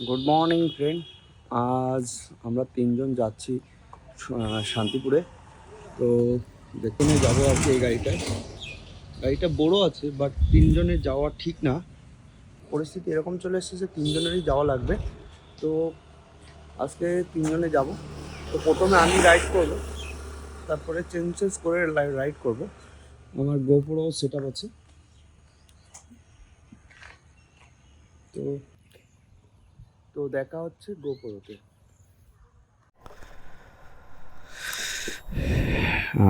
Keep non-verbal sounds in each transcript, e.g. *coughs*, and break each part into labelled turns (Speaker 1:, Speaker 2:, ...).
Speaker 1: Good morning friend আজ আমরা তিনজন যাচ্ছি শান্তিপুরে। তো যেখানে যাব আর কি এই গাড়িটায়। গাড়িটা বড় আছে বাট তিনজনের যাওয়া ঠিক না। পরিস্থিতি এরকম চলে এসেছে যে তিনজনেরই যাওয়া লাগবে। তো আজকে তিনজনে যাব। তো প্রথমে আমি রাইড করব, তারপরে চেঞ্জ চেঞ্জ করে রাইড করব। আমার গোপুরও সেট আছে। তো তো দেখা হচ্ছে গোপুরতে।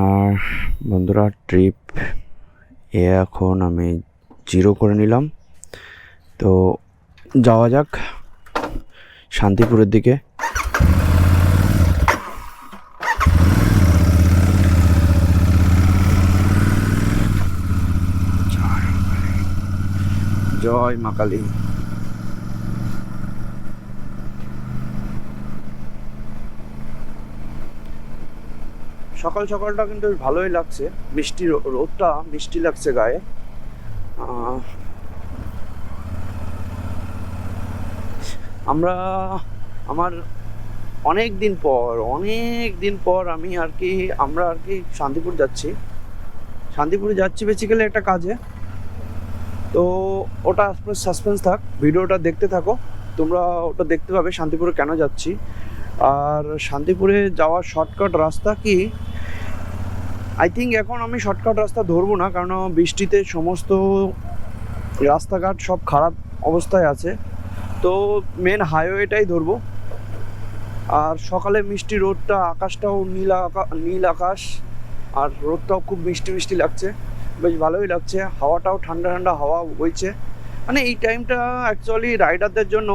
Speaker 1: আর বন্ধুরা ট্রিপ এ এখন আমি জিরো করে নিলাম। তো যাওয়া যাক শান্তিপুরের দিকে। জয় মা কালী সকাল সকালটা কিন্তু ভালোই লাগছে। মিষ্টি রোদটা মিষ্টি লাগছে গায়ে। আমরা, আমার অনেক দিন পর, অনেক দিন পর আমি আর কি, আমরা আর কি শান্তিপুর যাচ্ছি। শান্তিপুরে যাচ্ছি বেসিক্যালি একটা কাজে। তো ওটা সাসপেন্স থাক, ভিডিওটা দেখতে থাকো। তোমরা ওটা দেখতে পাবে শান্তিপুরে কেন যাচ্ছি। আর শান্তিপুরে যাওয়ার শর্টকাট রাস্তা কি? আই থিঙ্ক এখন আমি শর্টকাট রাস্তা ধরবো না কারণ বৃষ্টিতে সমস্ত রাস্তাঘাট সব খারাপ অবস্থায় আছে। তো মেন হাইওয়েটাই ধরবো। আর সকালে মিষ্টি রোদটা, আকাশটাও নীল নীল আকাশ, আর রোদটাও খুব মিষ্টি মিষ্টি লাগছে। বেশ ভালোই লাগছে, হাওয়াটাও ঠান্ডা ঠান্ডা হাওয়া বইছে। মানে এই টাইমটা অ্যাকচুয়ালি রাইডারদের জন্য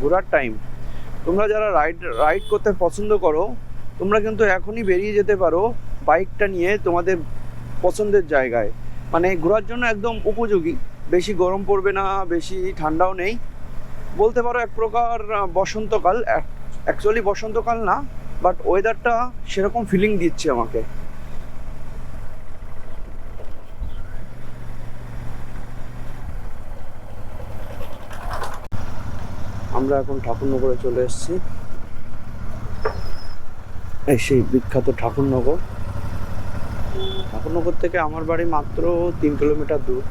Speaker 1: ঘোরার টাইম তোমরা যারা রাইড রাইড করতে পছন্দ করো, তোমরা কিন্তু এখনই বেরিয়ে যেতে পারো বাইকটা নিয়ে তোমাদের পছন্দের জায়গায়। মানে ঘোরার জন্য একদম উপযোগী। বেশি গরম পড়বে না, বেশি ঠান্ডাও নেই। বলতে পারো এক প্রকার বসন্তকাল অ্যাকচুয়ালি বসন্তকাল না বাট ওয়েদারটা সেরকম ফিলিং দিচ্ছে আমাকে। আমরা এখন ঠাকুরনগরে চলে এসেছি। এই সেই বিখ্যাত ঠাকুরনগর। ঠাকুরনগর থেকে আমার বাড়ি মাত্র তিন কিলোমিটার দূর।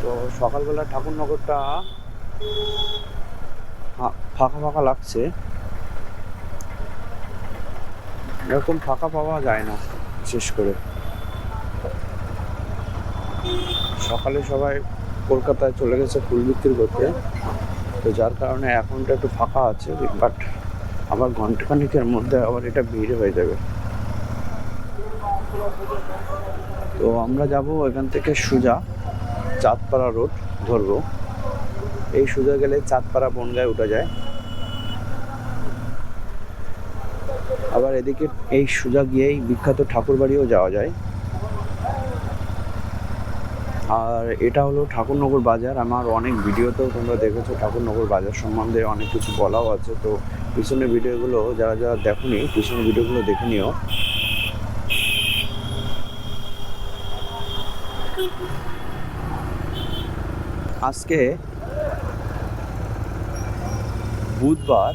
Speaker 1: তো সকালবেলা ঠাকুরনগরটা ফাঁকা ফাঁকা লাগছে। এরকম ফাঁকা পাওয়া যায় না, বিশেষ করে। সকালে সবাই কলকাতায় চলে গেছে ফুল বিক্রি করতে। তো যার কারণে এখনটা একটু ফাঁকা আছে বাট আবার ঘন্টাখানিকের মধ্যে আবার এটা ভিড় হয়ে যাবে। তো আমরা যাব এখান থেকে সুজা, চাঁদপাড়া রোড ধরবো। এই সুজা গেলে চাঁদপাড়া বনগায় উঠা যায়। আবার এদিকে এই সুজা গিয়েই বিখ্যাত ঠাকুরবাড়িও যাওয়া যায়। আর এটা হলো ঠাকুরনগর বাজার। আমার অনেক ভিডিওতেও তোমরা দেখেছ ঠাকুরনগর বাজার সম্বন্ধে অনেক কিছু বলাও আছে। তো পিছনের ভিডিওগুলো যারা যারা দেখোনি, পিছনের ভিডিওগুলো দেখে নিও। আজকে বুধবার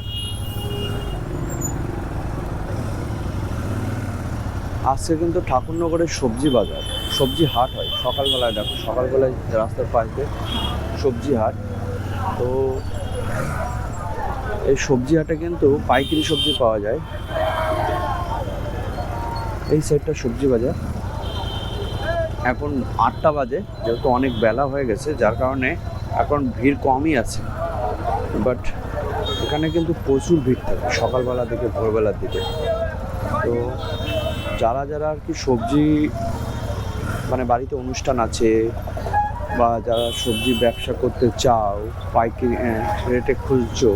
Speaker 1: আজকে কিন্তু ঠাকুরনগরের সবজি বাজার। সবজি হাট হয়। সকালবেলায় দেখো, সকালবেলায় রাস্তার পাশে সবজি হাট, তো এই সবজি হাটে কিন্তু পাইকারি সবজি পাওয়া যায়। এই সাইডটা সবজি বাজার। এখন আটটা বাজে, যেহেতু অনেক বেলা হয়ে গেছে, যার কারণে এখন ভিড় কমই আছে। বাট এখানে কিন্তু প্রচুর ভিড় থাকে, সকালবেলা থেকে ভোরবেলার দিকে। তো যারা যারা আর কি সবজি মানে বাড়িতে অনুষ্ঠান আছে বা যারা সবজি ব্যবসা করতে চাও, পাইকারি রেটে খুঁজছো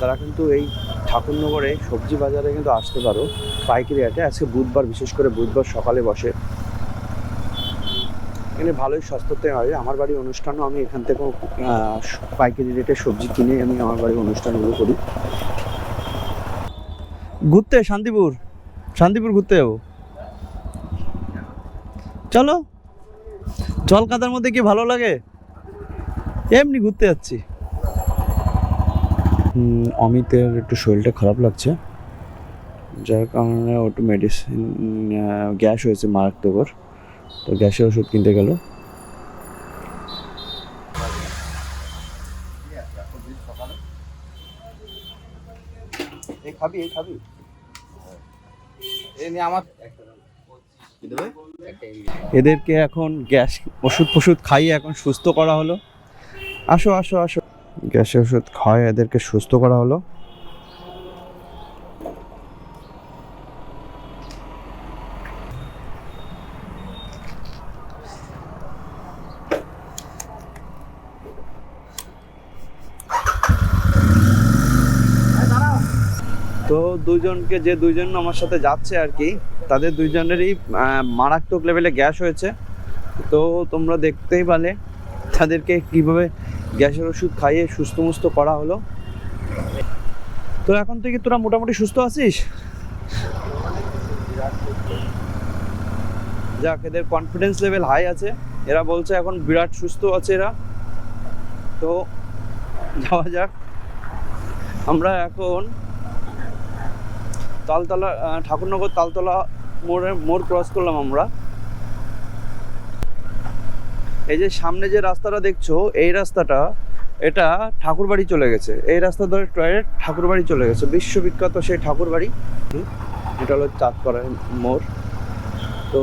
Speaker 1: তারা কিন্তু এই ঠাকুরনগরে সবজি বাজারে কিন্তু আসতে পারো। পাইকারি হাটে আজকে বুধবার, বিশেষ করে বুধবার সকালে বসে। এখানে ভালোই সস্তাতে হয়। আমার বাড়ির অনুষ্ঠানও আমি এখান থেকেও পাইকারি রেটে সবজি কিনে আমি আমার বাড়ির অনুষ্ঠানগুলো করি। ঘুরতে, শান্তিপুর। শান্তিপুর ঘুরতে যাব। চলো। জল কাদার মধ্যে কি ভালো লাগে? এমনি ঘুরতে যাচ্ছি। অমিতের একটু শরীরটা খারাপ লাগছে। যার কারণে ও একটু মেডিসিন গ্যাস হয়েছে মারাত্মক ওর তো গ্যাসের ওষুধ কিনতে গেল।
Speaker 2: খাবি এই খাবি। আমার।
Speaker 1: এদেরকে এখন গ্যাস, ওষুধ ফষুধ খাইয়ে এখন সুস্থ করা হলো। আসো আসো আসো। গ্যাসের ওষুধ খাওয়াই এদেরকে সুস্থ করা হলো তো দুজনকে যে দুইজন আমার সাথে যাচ্ছে আর কি, তাদের দুইজনেরই মারাত্মক লেভেলে গ্যাস হয়েছে। তো তোমরা দেখতেই পালে তাদেরকে কীভাবে গ্যাসের ওষুধ খাইয়ে সুস্থ মুস্থ করা হলো। তো এখন থেকে তোরা মোটামুটি সুস্থ আছিস? যাক, এদের কনফিডেন্স লেভেল হাই আছে। এরা বলছে এখন বিরাট সুস্থ আছে এরা। তো যাওয়া যাক। আমরা এখন তালতলা ঠাকুরনগর তালতলা মোড়ে মোড় ক্রস করলাম আমরা। এই যে সামনে যে রাস্তাটা দেখছ, এই রাস্তাটা, এটা ঠাকুরবাড়ি চলে গেছে। এই রাস্তা ধরে টয়লেট ঠাকুরবাড়ি চলে গেছে। বিশ্ববিখ্যাত সেই ঠাকুরবাড়ি। এটা হলো চাঁদপাড়া মোড়। তো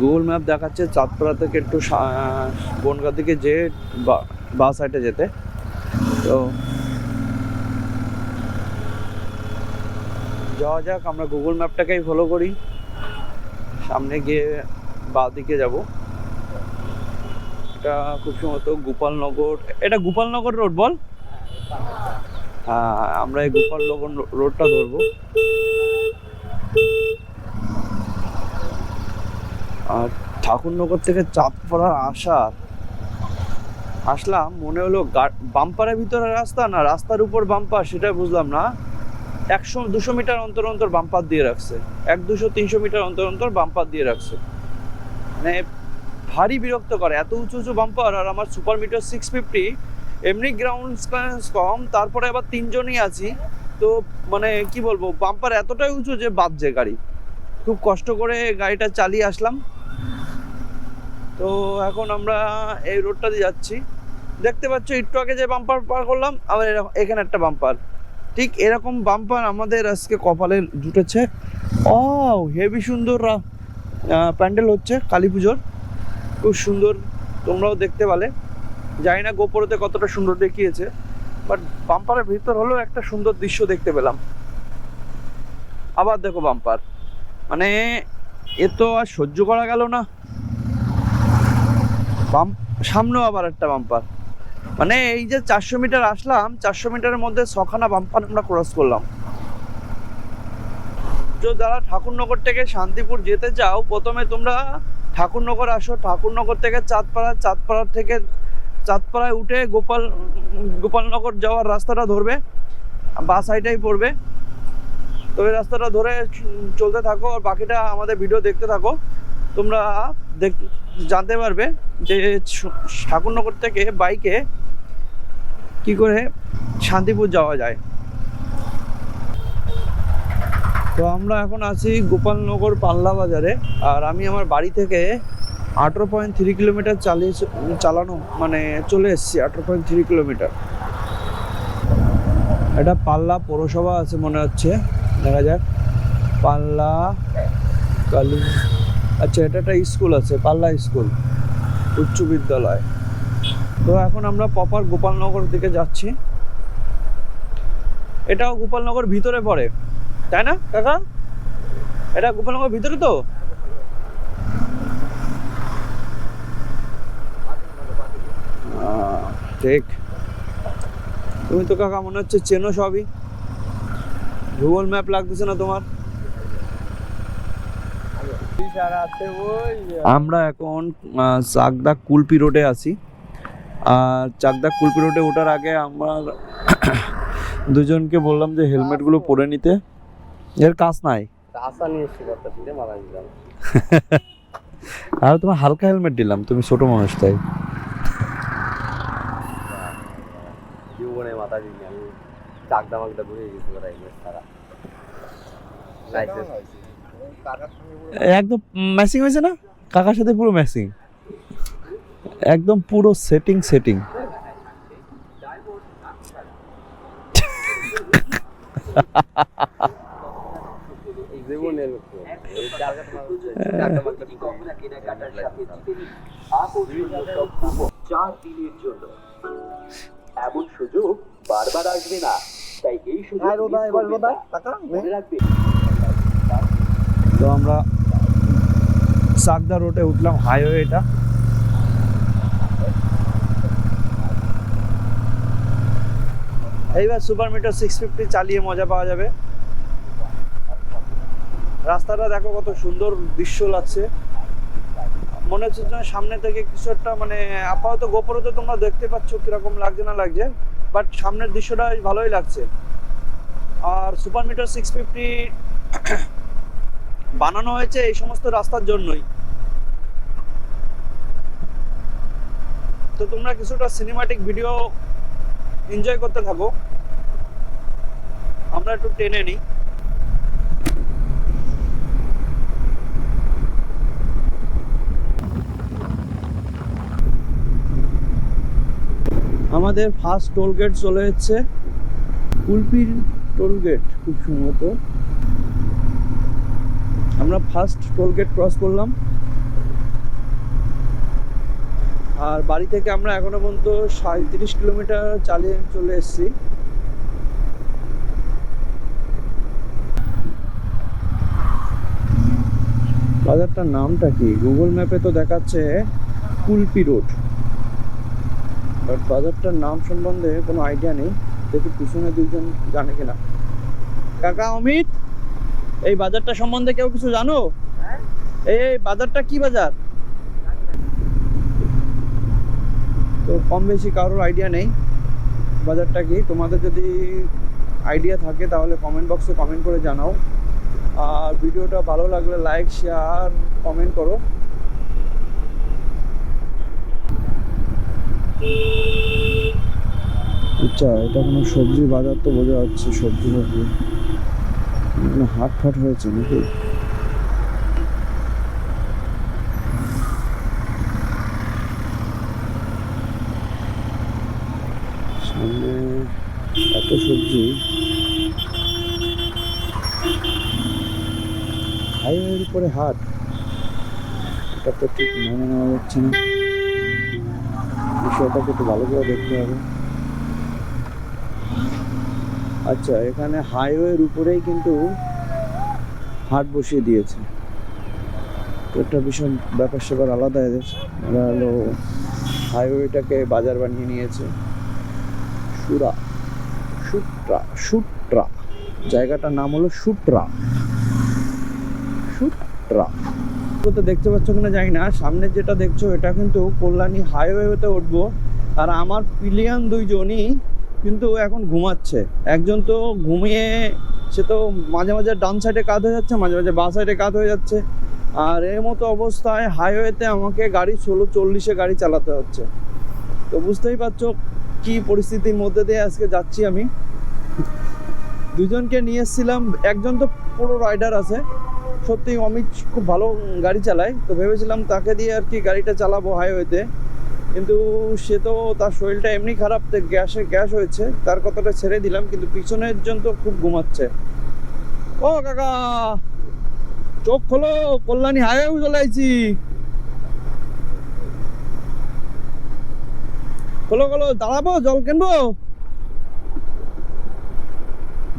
Speaker 1: গুগল ম্যাপ দেখাচ্ছে চাঁদপাড়া থেকে একটু বনগাঁ দিকে যে বাস সাইডে যেতে। তো যাওয়া যাক, আমরা গুগল ম্যাপটাকেই ফলো করি। সামনে গিয়ে বা দিকে যাব। এটা খুব সম্ভবত গোপালনগর। এটা গোপালনগর রোড, বল? হ্যাঁ আমরা এই গোপালনগর রোডটা ধরবো। আর ঠাকুরনগর থেকে চাঁদপাড়ার আসার আসলাম, মনে হলো বাম্পারের ভিতরে রাস্তা না, রাস্তার উপর বাম্পার সেটা বুঝলাম না। একশো, দুশো মিটার অন্তর অন্তর বাম্পার দিয়ে রাখছে। এক, দুশো, তিনশো মিটার অন্তর অন্তর বাম্পার দিয়ে রাখছে। মানে ভারী বিরক্ত করে, এত উঁচু উঁচু বাম্পার আর আমার সুপার মিটার সিক্স ফিফটি এমনি গ্রাউন্ড ক্লিয়ারেন্স কম, তারপরে আবার তিনজনই আছি। তো মানে কি বলব বাম্পার এতটাই উঁচু যে বাজছে গাড়ি। খুব কষ্ট করে গাড়িটা চালিয়ে আসলাম। তো এখন আমরা এই রোডটা দিয়ে যাচ্ছি। দেখতে পাচ্ছ, একটু আগে যে বাম্পার পার করলাম, আবার এখানে একটা বাম্পার ঠিক এরকম বাম্পার আমাদের আজকে কপালে জুটেছে। ও হেভি সুন্দর প্যান্ডেল হচ্ছে কালী পুজোর। খুব সুন্দর, তোমরাও দেখতে পালে। জানি না গোপরতে কতটা সুন্দর দেখিয়েছে বাট বাম্পারের ভিতর হলেও একটা সুন্দর দৃশ্য দেখতে পেলাম। আবার দেখো বাম্পার মানে এ তো আর সহ্য করা গেল না। বাম, সামনেও আবার একটা বাম্পার মানে এই যে চারশো মিটার আসলাম, চারশো মিটারের মধ্যে ছখানা বাম্পার আমরা ক্রস করলাম। তো যারা ঠাকুরনগর থেকে শান্তিপুর যেতে চাও, প্রথমে তোমরা ঠাকুরনগর আসো। ঠাকুরনগর থেকে চাঁদপাড়া চাঁদপাড়া থেকে চাঁদপাড়ায় উঠে গোপাল, গোপালনগর যাওয়ার রাস্তাটা ধরবে। বা সাইডেই পড়বে। তো এই রাস্তাটা ধরে চলতে থাকো, আর বাকিটা আমাদের ভিডিও দেখতে থাকো। তোমরা দেখ, জানতে পারবে যে ঠাকুরনগর থেকে বাইকে কি করে শান্তিপুর যাওয়া যায়। তো আমরা এখন আছি গোপালনগর পাল্লা বাজারে, আর আমি আমার বাড়ি থেকে আঠেরো পয়েন্ট থ্রি কিলোমিটার চালিয়ে চালানো মানে চলে এসেছি আঠেরো পয়েন্ট থ্রি কিলোমিটার এটা পাল্লা পৌরসভা আছে মনে হচ্ছে, দেখা যাক। পাল্লা কালী আচ্ছা এটা একটা স্কুল আছে, পাল্লা স্কুল, উচ্চ বিদ্যালয়। তো এখন আমরা প্রপার গোপালনগর দিকে যাচ্ছি। এটাও গোপালনগর ভিতরে পড়ে, তাই না, কাকা? এটা গোপালনগর ভিতরে তো? ঠিক। তুমি তো কাকা মনে হচ্ছে চেনো সবই। গুগল ম্যাপ লাগতেছে না তোমার? আমরা এখন চাকদা কুলপি রোডে আছি। আর চাকদা কুলপি রোডে ওঠার আগে আমার *coughs* দুজনকে বললাম যে হেলমেটগুলো পরে নিতে। এর কাজ নাই। আর তোমার হালকা হেলমেট দিলাম তুমি ছোট মানুষ তাই।
Speaker 2: মাথা দিইনি আমি। চাকদা মাকদা ঘুরে গেছি লাইসেন্স
Speaker 1: একদম ম্যাচিং হয়েছে না? কাকার সাথে পুরো ম্যাচিং একদম পুরো সেটিং সেটিং
Speaker 3: চার দিনের জন্য এমন সুযোগ বারবার আসবে না। তাই এই সুযোগ miss করবেন না। মনে রাখবেন
Speaker 1: তো আমরা সাকদা রোডে উঠলাম হাইওয়ে এটা এইবার সুপার মিটার সিক্স ফিফটি চালিয়ে মজা পাওয়া যাবে। রাস্তাটা দেখো কত সুন্দর দৃশ্য লাগছে। মনে হচ্ছে যেন সামনে থেকে কিছু একটা মানে আপাতত গোপরতে তোমরা দেখতে পাচ্ছ কীরকম লাগছে না লাগছে বাট সামনের দৃশ্যটা ভালোই লাগছে। আর সুপার মিটার সিক্স ফিফটি বানানো হয়েছে এই সমস্ত রাস্তার জন্যই। তো তোমরা কিছুটা সিনেমাটিক ভিডিও এনজয় করতে থাকো। আমরা একটু টেনে নিই। আমাদের ফার্স্ট টোল গেট চলে যাচ্ছে কুলপির টোল গেট খুব সম্ভবত। আমরা ফার্স্ট টোল গেট ক্রস করলাম। আর বাড়ি থেকে আমরা এখনও পর্যন্ত সাঁত্রিশ কিলোমিটার চালিয়ে চলে এসেছি। বাজারটার নামটা কি? গুগল ম্যাপে তো দেখাচ্ছে কুলপি রোড। বাট বাজারটার নাম সম্বন্ধে কোনো আইডিয়া নেই দেখি পিছনে দুজন জানে কিনা। কাকা অমিত? এই বাজারটা সম্বন্ধে কেউ কিছু জানো? এই বাজারটা কি বাজার? তো কম বেশি কারোর আইডিয়া নেই। বাজারটা কি? তোমাদের যদি আইডিয়া থাকে তাহলে কমেন্ট বক্সে কমেন্ট করে জানাও। আর ভিডিওটা ভালো লাগলে লাইক শেয়ার কমেন্ট করো। আচ্ছা এটা কোনো সবজি বাজার তো বোঝা যাচ্ছে, সবজি সবজি। হাট ফাট হয়েছে নাকি? সামনে এত সবজি। হাইওয়ের উপরে হাট এটা তো ঠিক মেনে নেওয়া যাচ্ছে না। বিষয়টাকে একটু ভালো করে দেখতে হবে। আচ্ছা এখানে হাইওয়ের উপরেই কিন্তু হাট বসিয়ে দিয়েছে। তো একটা ভীষণ ব্যাপার স্যাপার আলাদা এদের। হলো হাইওয়েটাকে বাজার বানিয়ে নিয়েছে। সুরা, সুট্রা সুট্রা। জায়গাটার নাম হলো সুট্রা। সুট্রা। তো দেখতে পাচ্ছ কিনা জানি না, সামনে যেটা দেখছ, এটা কিন্তু কল্যাণী হাইওয়েতে উঠবো। আর আমার পিলিয়ান দুইজনই কিন্তু এখন ঘুমাচ্ছে। একজন তো ঘুমিয়ে সে তো মাঝে মাঝে ডান সাইডে কাত হয়ে যাচ্ছে, মাঝে মাঝে বাঁ সাইডে কাত হয়ে যাচ্ছে। আর এর মতো অবস্থায় হাইওয়েতে আমাকে গাড়ি ষোলো চল্লিশে গাড়ি চালাতে হচ্ছে। তো বুঝতেই পারছ কি পরিস্থিতির মধ্যে দিয়ে আজকে যাচ্ছি আমি। দুজনকে নিয়ে এসেছিলাম, একজন তো পুরো রাইডার আছে। সত্যি অমিত খুব ভালো গাড়ি চালায়। তো ভেবেছিলাম তাকে দিয়ে আর কি গাড়িটা চালাবো হাইওয়েতে কিন্তু সে তো তার শরীরটা এমনি খারাপ গ্যাসে, গ্যাস হয়েছে, তার কথাটা ছেড়ে দিলাম, কিন্তু পিছনের জন তো খুব ঘুমাচ্ছে। ও কাকা, চোখ খোলো, কল্যাণী হাইওয়ে চলে আইছি। খোলো খোলো, দাঁড়াবো, জল কিনবো?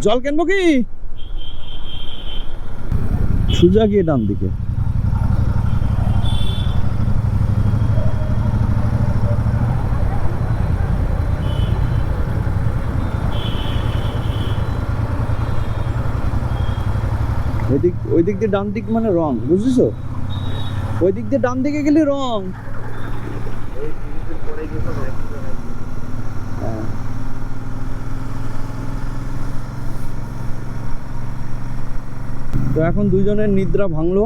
Speaker 1: জল কিনবো কি? সোজা গিয়ে ডান দিকে ওইদিক ওই দিক দিয়ে ডান দিক মানে রং, বুঝেছ? ওই দিক দিয়ে ডান দিকে গেলে রং। হ্যাঁ। তো এখন দুজনের নিদ্রা ভাঙলো।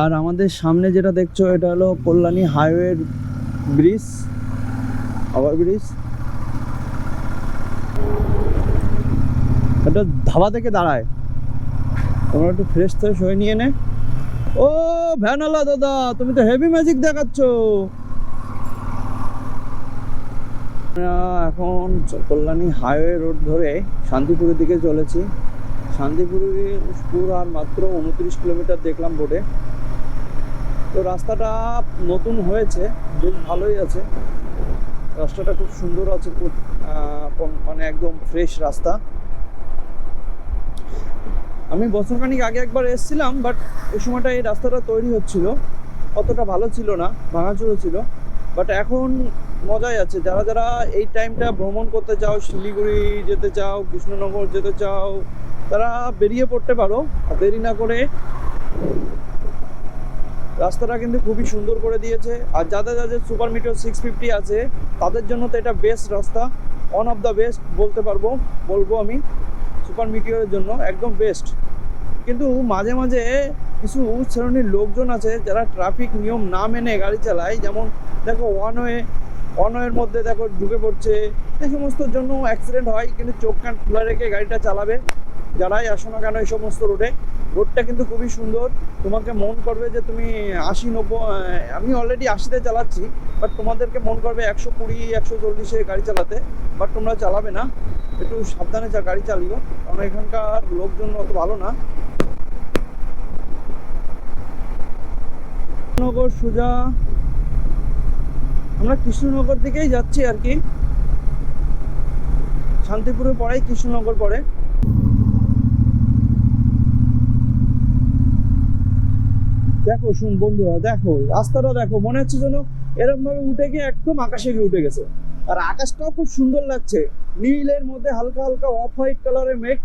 Speaker 1: আর আমাদের সামনে যেটা দেখছ, এটা হলো Kalyani highway bridge over bridge. একটা ধাবা থেকে দাঁড়ায়। তোমরা একটু ফ্রেশ ফ্রেশ হয়ে নিয়ে নে। ও, ভ্যানালা দাদা, তুমি তো হেভি ম্যাজিক দেখাচ্ছ। এখন কল্যাণী হাইওয়ে রোড ধরে শান্তিপুরের দিকে চলেছি। শান্তিপুরের শান্তিপুর আর মাত্র উনত্রিশ কিলোমিটার দেখলাম বোর্ডে তো রাস্তাটা নতুন হয়েছে, বেশ ভালোই আছে। রাস্তাটা খুব সুন্দর আছে, খুব মানে একদম ফ্রেশ রাস্তা। আমি বছরখানিক আগে একবার এসেছিলাম বাট ওই সময়টা এই রাস্তাটা তৈরি হচ্ছিল। অতটা ভালো ছিল না, ভাঙাচুরো ছিল। বাট এখন মজাই আছে। যারা যারা এই টাইমটা ভ্রমণ করতে চাও, শিলিগুড়ি যেতে চাও, কৃষ্ণনগর যেতে চাও, তারা বেরিয়ে পড়তে পারো। দেরি না করে রাস্তাটা কিন্তু খুবই সুন্দর করে দিয়েছে। আর যাদের যাদের সুপার মিটার সিক্স ফিফটি আছে, তাদের জন্য তো এটা বেস্ট রাস্তা। ওয়ান অফ দ্য বেস্ট বলতে পারব, বলব আমি। সুপার মিটিওরের জন্য একদম বেস্ট কিন্তু মাঝে মাঝে কিছু শ্রেণির লোকজন আছে যারা ট্রাফিক নিয়ম না মেনে গাড়ি চালায়, যেমন দেখো ওয়ান ওয়ে ওয়ান ওয়ের মধ্যে দেখো ঢুকে পড়ছে। এই সমস্তর জন্য অ্যাক্সিডেন্ট হয়, কিন্তু চোখ কান খোলা রেখে গাড়িটা চালাবে। যারাই আসো না কেন এই সমস্ত রোডে? রোডটা কিন্তু খুবই সুন্দর। তোমাকে মন করবে যে তুমি আশি, নব্বই আমি অলরেডি আশিতে চালাচ্ছি বাট তোমাদেরকে মন করবে একশো কুড়ি, একশো চল্লিশে গাড়ি চালাতে বাট তোমরা চালাবে না। একটু সাবধানে যা গাড়ি চালিও, কারণ এখানকার লোকজন অত ভালো না। কৃষ্ণনগর সোজা। আমরা কৃষ্ণনগর দিকেই যাচ্ছি আর কি। শান্তিপুরে পড়াই, কৃষ্ণনগর পড়ে। দেখো শুন বন্ধুরা, দেখো, রাস্তাটা দেখো, মনে হচ্ছে যেন এরকম ভাবে উঠে গিয়ে একদম আকাশে গিয়ে উঠে গেছে। আর আকাশটাও খুব সুন্দর লাগছে। নীলের মধ্যে হালকা হালকা অফ হোয়াইট কালারের মেঘ।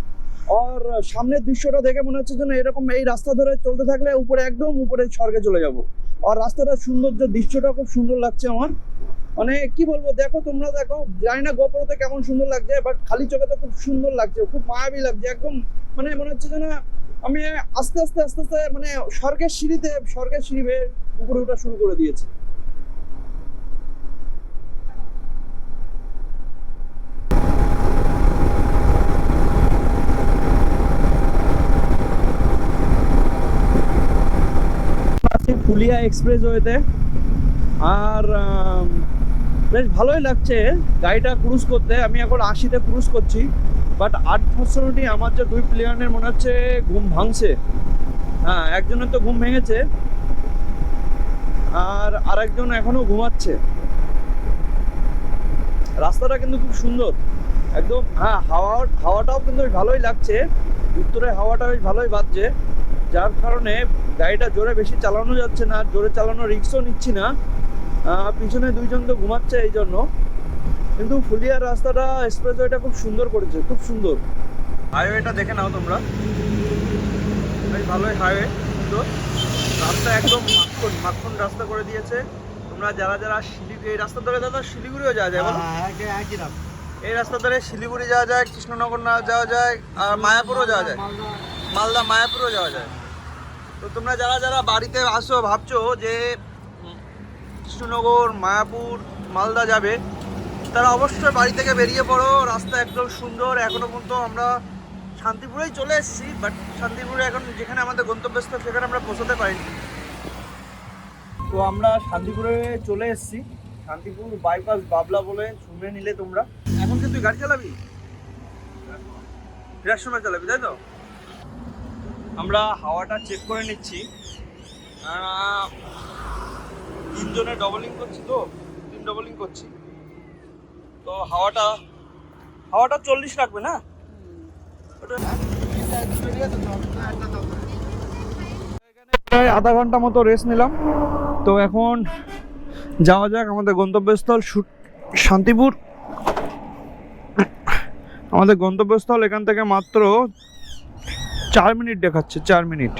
Speaker 1: আর সামনের দৃশ্যটা দেখে মনে হচ্ছে যেন এরকম এই রাস্তা ধরে চলতে থাকলে উপরে একদম উপরে স্বর্গে চলে যাব। আর রাস্তাটার সৌন্দর্য দৃশ্যটা খুব সুন্দর লাগছে আমার। মানে কি বলব, দেখো তোমরা দেখো, জানি না গোপরতে কেমন সুন্দর লাগছে বাট খালি চোখে তো খুব সুন্দর লাগছে, খুব মায়াবী লাগছে, একদম মানে মনে হচ্ছে যেন আমি আস্তে আস্তে আস্তে আস্তে মানে স্বর্গের সিঁড়িতে, স্বর্গের সিঁড়ি বেয়ে উপরে ওঠা শুরু করে দিয়েছি। ফুলিয়া এক্সপ্রেস ওয়েতে। আর বেশ ভালোই লাগছে। গাড়িটা ক্রুজ করতে। আমি এখন আশিতে ক্রুজ করছি। বাট আনফর্চুনেটলি আমার যে দুই প্লেয়ারের মনে হচ্ছে ঘুম ভাঙছে। হ্যাঁ একজনের তো ঘুম ভেঙেছে, আর আরেকজন এখনও ঘুমাচ্ছে। রাস্তাটা কিন্তু খুব সুন্দর। একদম হ্যাঁ হাওয়া, হাওয়াটাও কিন্তু ভালোই লাগছে। উত্তরে হাওয়াটা বেশ ভালোই বাজছে, যার কারণে গাড়িটা জোরে বেশি চালানো যাচ্ছে না, জোরে চালানো রিক্সও নিচ্ছি না। পিছনে দুইজন তো ঘুমাচ্ছে এই জন্য কিন্তু ফুলিয়ার রাস্তাটা এক্সপ্রেসওয়েটা খুব সুন্দর করেছে খুব সুন্দর। হাইওয়েটা দেখে নাও তোমরা। বেশ ভালোই হাইওয়ে সুন্দর রাস্তা একদম মাখন মাখন রাস্তা করে দিয়েছে। তোমরা যারা যারা শিলিগুড়ি এই রাস্তা ধরে দাদা শিলিগুড়িও যাওয়া যায় বলো? এই রাস্তা ধরে শিলিগুড়ি যাওয়া যায় কৃষ্ণনগর না যাওয়া যায় আর মায়াপুরও যাওয়া যায়। মালদা মায়াপুরও যাওয়া যায়। তো তোমরা যারা যারা বাড়িতে আসো ভাবছ যে কৃষ্ণনগর মায়াপুর মালদা যাবে তারা অবশ্যই বাড়ি থেকে বেরিয়ে পড়ো। রাস্তা একদম সুন্দর। এখনও পর্যন্ত আমরা শান্তিপুরেই চলে এসেছি বাট শান্তিপুরে এখন যেখানে আমাদের গন্তব্যস্থল সেখানে আমরা পৌঁছাতে পারিনি। তো আমরা শান্তিপুরে চলে এসেছি। শান্তিপুর বাইপাস বাবলা বলে শুনে নিলে তোমরা। এখন কি তুই গাড়ি চালাবি? ফেরার সময় চালাবি, তাই তো? আমরা হাওয়াটা চেক করে নিচ্ছি। তিনজনে ডবলিং করছি তো? তিন ডবলিং করছি। তো হাওয়াটা হাওয়াটা চল্লিশ রাখবে না? প্রায় আধা ঘণ্টা মতো রেস্ট নিলাম। তো এখন যাওয়া যাক আমাদের গন্তব্যস্থল শান্তিপুর। আমাদের গন্তব্যস্থল এখান থেকে মাত্র চার মিনিট দেখাচ্ছে, চার মিনিট।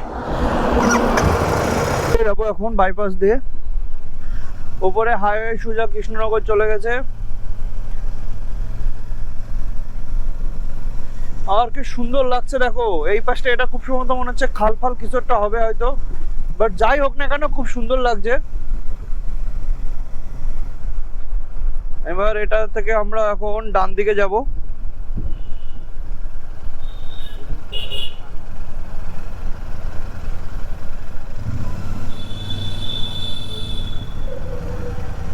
Speaker 1: যাব এখন বাইপাস দিয়ে। ওপরে হাইওয়ে সোজা কৃষ্ণনগর চলে গেছে। আর কি সুন্দর লাগছে দেখো। এই পাশটা এটা খুব সম্ভবত মনে হচ্ছে খাল ফাল কিছু একটা হবে হয়তো। বাট যাই হোক না কেন, খুব সুন্দর লাগছে। এবার এটা থেকে আমরা এখন ডান দিকে যাব।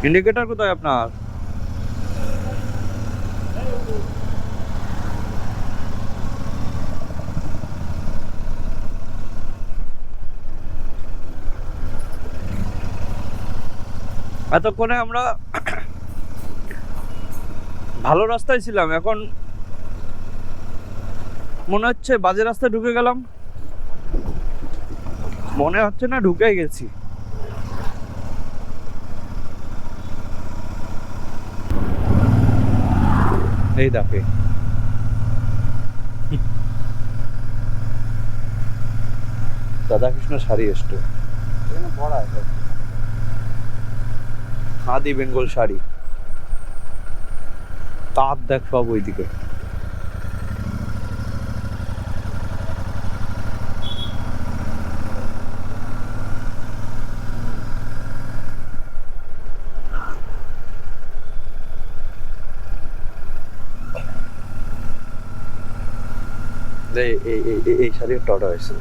Speaker 1: ইন্ডিকেটার কোথায় আপনার? এতক্ষণে আমরা ভালো রাস্তায় ছিলাম, এখন মনে হচ্ছে বাজে রাস্তায় ঢুকে গেলাম। মনে হচ্ছে না ঢুকেই গেছি। এই দেখে। রাধাকৃষ্ণ শাড়ি
Speaker 2: এখানে বড় আছে।
Speaker 1: খাদি বেঙ্গল শাড়ি। তাঁত দেখ সব ওইদিকে। এই, এই- এই অর্ডার হয়েছিল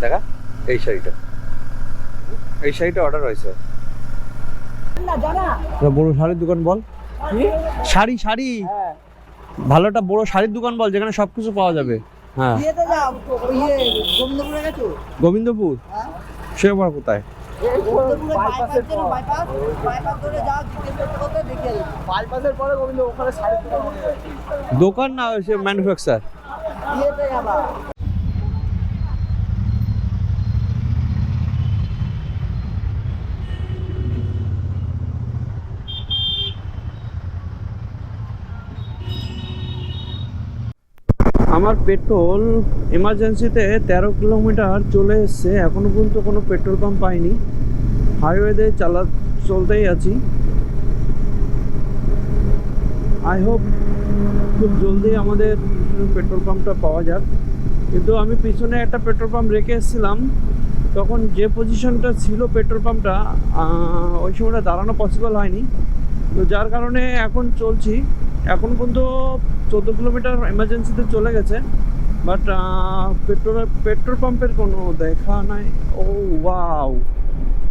Speaker 1: দেখা, এই শাড়িটা। এই শাড়িটা অর্ডার হয়েছে। একটা বড় শাড়ির দোকান বল। শাড়ি শাড়ি? ভালো একটা বড় শাড়ির দোকান বল যেখানে সবকিছু পাওয়া যাবে। হ্যাঁ।
Speaker 4: গোবিন্দপুরে গেছো?
Speaker 1: গোবিন্দপুর? সে আবার কোথায়?
Speaker 4: গোবিন্দপুরে বাইপাস আছে না
Speaker 1: আমার পেট্রোল এমার্জেন্সিতে তেরো কিলোমিটার চলে এসছে। এখনও পর্যন্ত কোনো পেট্রোল পাম্প পাইনি। হাইওয়েতে চালা, চলতেই আছি। আই হোপ খুব জলদি আমাদের পেট্রোল পাম্পটা পাওয়া যাক। কিন্তু আমি পিছনে একটা পেট্রোল পাম্প রেখে এসেছিলাম। তখন যে পজিশনটা ছিল পেট্রোল পাম্পটা ওই সময়টা দাঁড়ানো পসিবল হয়নি। তো যার কারণে এখন চলছি। এখন পর্যন্ত চোদ্দ কিলোমিটার এমার্জেন্সিতে চলে গেছে বাট পেট্রোল পেট্রোল পাম্পের কোনো দেখা নাই। ও ওয়াও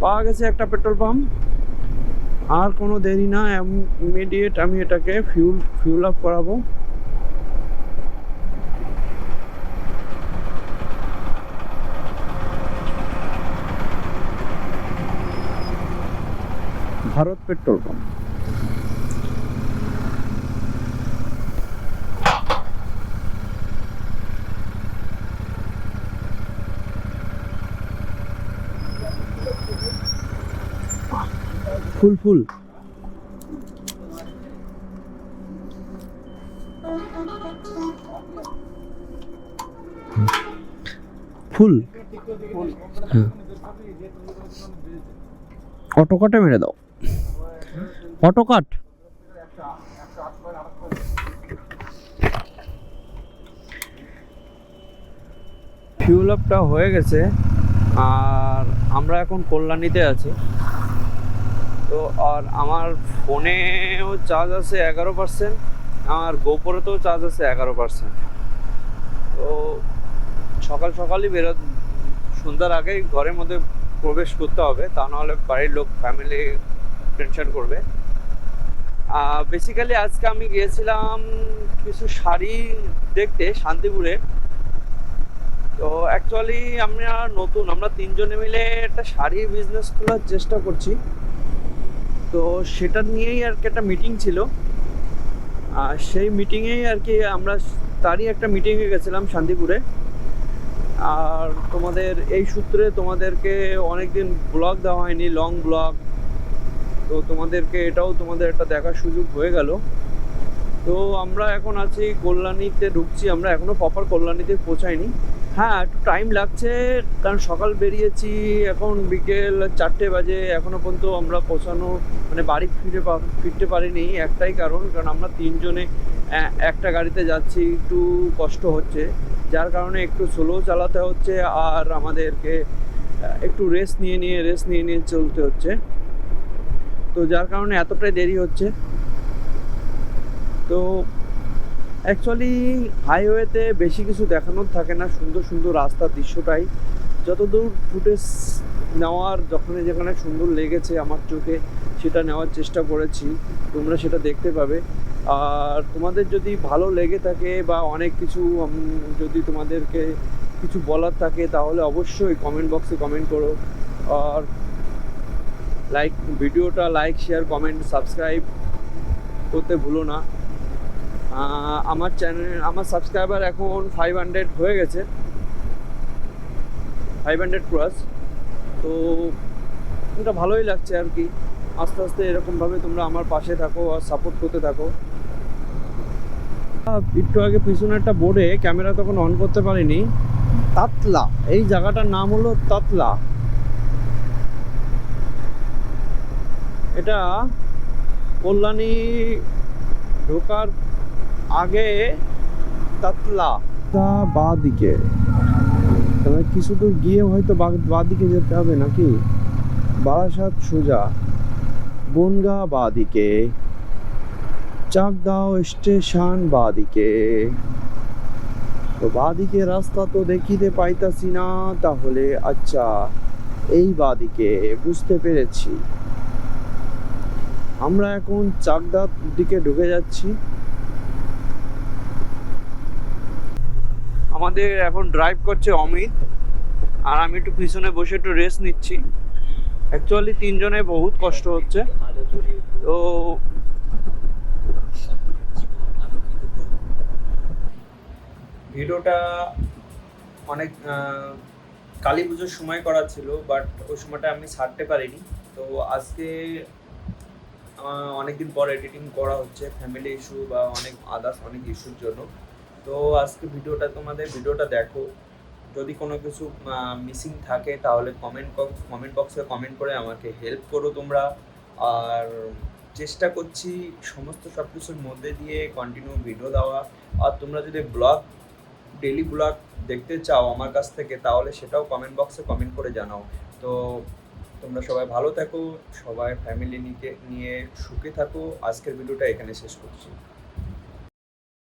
Speaker 1: পাওয়া গেছে একটা পেট্রোল পাম্প আর কোনো দেরি না ইমিডিয়েট আমি এটাকে ফিউল ফিউল আপ করাবো। Bharat petrol pump full full. Full. হ্যাঁ। অটো মেরে দাও। অটোকাট ফিউল আপটা হয়ে গেছে, আর আমরা এখন কল্যাণীতে আছি। তো আর আমার ফোনেও চার্জ আছে এগারো পার্সেন্ট আর গোপরেতেও চার্জ আছে এগারো পার্সেন্ট তো সকাল সকালই বেরো সন্ধ্যার আগেই ঘরের মধ্যে প্রবেশ করতে হবে, তা নাহলে বাড়ির লোক ফ্যামিলি টেনশন করবে। বেসিক্যালি আজকে আমি গিয়েছিলাম কিছু শাড়ি দেখতে শান্তিপুরে। তো অ্যাকচুয়ালি আমরা নতুন, আমরা তিনজনে মিলে একটা শাড়ি বিজনেস খোলার চেষ্টা করছি। তো সেটা নিয়েই আর কি একটা মিটিং ছিল। আর সেই মিটিংয়েই আর কি আমরা তারই একটা মিটিংয়ে গেছিলাম শান্তিপুরে। আর তোমাদের এই সূত্রে তোমাদেরকে অনেকদিন ব্লগ দেওয়া হয়নি লং ব্লগ তো তোমাদেরকে এটাও তোমাদের একটা দেখার সুযোগ হয়ে গেল। তো আমরা এখন আছি কল্যাণীতে ঢুকছি, আমরা এখনও প্রপার কল্যাণীতে পৌঁছাইনি। হ্যাঁ একটু টাইম লাগছে, কারণ সকাল বেরিয়েছি, এখন বিকেল চারটে বাজে, এখনও পর্যন্ত আমরা পৌঁছানো মানে বাড়ি ফিরে ফিরতে পারিনি, একটাই কারণ কারণ আমরা তিনজনে একটা গাড়িতে যাচ্ছি, একটু কষ্ট হচ্ছে, যার কারণে একটু স্লো চালাতে হচ্ছে, আর আমাদেরকে একটু রেস্ট নিয়ে নিয়ে রেস্ট নিয়ে নিয়ে চলতে হচ্ছে। তো যার কারণে এতটাই দেরি হচ্ছে। তো অ্যাকচুয়ালি হাইওয়েতে বেশি কিছু দেখানোর থাকে না, সুন্দর সুন্দর রাস্তার দৃশ্যটাই। যতদূর ফুটেজ নেওয়ার, যখনই যেখানে সুন্দর লেগেছে আমার চোখে, সেটা নেওয়ার চেষ্টা করেছি। তোমরা সেটা দেখতে পাবে। আর তোমাদের যদি ভালো লেগে থাকে বা অনেক কিছু যদি তোমাদেরকে কিছু বলার থাকে, তাহলে অবশ্যই কমেন্ট বক্সে কমেন্ট করো। আর লাইক ভিডিওটা লাইক শেয়ার কমেন্ট সাবস্ক্রাইব করতে ভুলো না। আমার চ্যানেল আমার সাবস্ক্রাইবার এখন ফাইভ হান্ড্রেড হয়ে গেছে। ফাইভ হান্ড্রেড ক্রস তো এটা ভালোই লাগছে আর কি। আস্তে আস্তে এরকমভাবে তোমরা আমার পাশে থাকো আর সাপোর্ট করতে থাকো। একটু আগে পিছনে একটা বোর্ডে ক্যামেরা তখন অন করতে পারিনি। তাতলা। এই জায়গাটার নাম হলো তাতলা। এটা কল্যাণী ঢোকার আগে তাতলা। তা বা দিকে তবে কিছু দূর গিয়ে হয়তো বা- দিকে যেতে হবে নাকি? বারাসাত সোজা, বনগা বা দিকে চাকদাও স্টেশন বা দিকে তো বাদিকে রাস্তা তো দেখিতে পাইতাছি না, তাহলে আচ্ছা এই বাদিকে, বুঝতে পেরেছি। আমরা এখন চাকদার দিকে ঢুকে যাচ্ছি। আমাদের এখন ড্রাইভ করছে অমিত, আর আমি একটু পিছনে বসে একটু রেস্ট নিচ্ছি। অ্যাকচুয়ালি তিনজনে বহুত কষ্ট হচ্ছে। তো ভিডিওটা অনেক কালী পুজোর সময় করা ছিল বাট ওই সময়টা আমি ছাড়তে পারিনি। তো আজকে অনেকদিন পর এডিটিং করা হচ্ছে ফ্যামিলি ইস্যু বা অনেক আদার্স অনেক ইস্যুর জন্য। তো আজকে ভিডিওটা তোমাদের, ভিডিওটা দেখো। যদি কোনো কিছু মিসিং থাকে, তাহলে কমেন্ট কমেন্ট বক্সে কমেন্ট করে আমাকে হেল্প করো তোমরা। আর চেষ্টা করছি সমস্ত সব কিছুর মধ্যে দিয়ে কন্টিনিউ ভিডিও দেওয়া। আর তোমরা যদি ব্লগ ডেলি ব্লগ দেখতে চাও আমার কাছ থেকে, তাহলে সেটাও কমেন্ট বক্সে কমেন্ট করে জানাও। তো তোমরা সবাই ভালো থাকো, সবাই ফ্যামিলি নিয়ে নিয়ে সুখে থাকো। আজকের ভিডিওটা এখানে শেষ করছি।